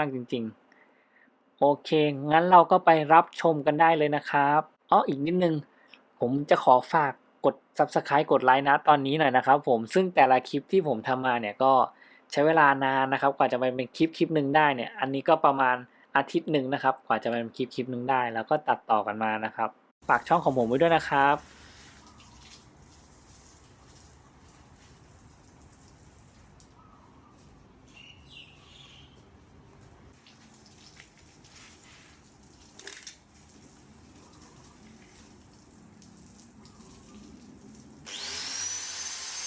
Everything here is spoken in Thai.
ากจริง ๆ โอเค งั้นเราก็ไปรับชมกันได้เลยนะครับอ๋ออีกนิดนึง ผมจะขอฝากกด Subscribe กดไลค์นะตอนนี้หน่อยนะครับผมซึ่งแต่ละคลิปที่ผมทำมาเนี่ยก็ใช้เวลานานนะครับ กว่าจะมาเป็นคลิปคลิปหนึ่งได้เนี่ย อันนี้ก็ประมาณอาทิตย์หนึ่งนะครับ กว่าจะมาเป็นคลิปคลิปหนึ่งได้ แล้วก็ตัดต่อกันมานะครับ ฝากช่องของผมไว้ด้วยนะครับ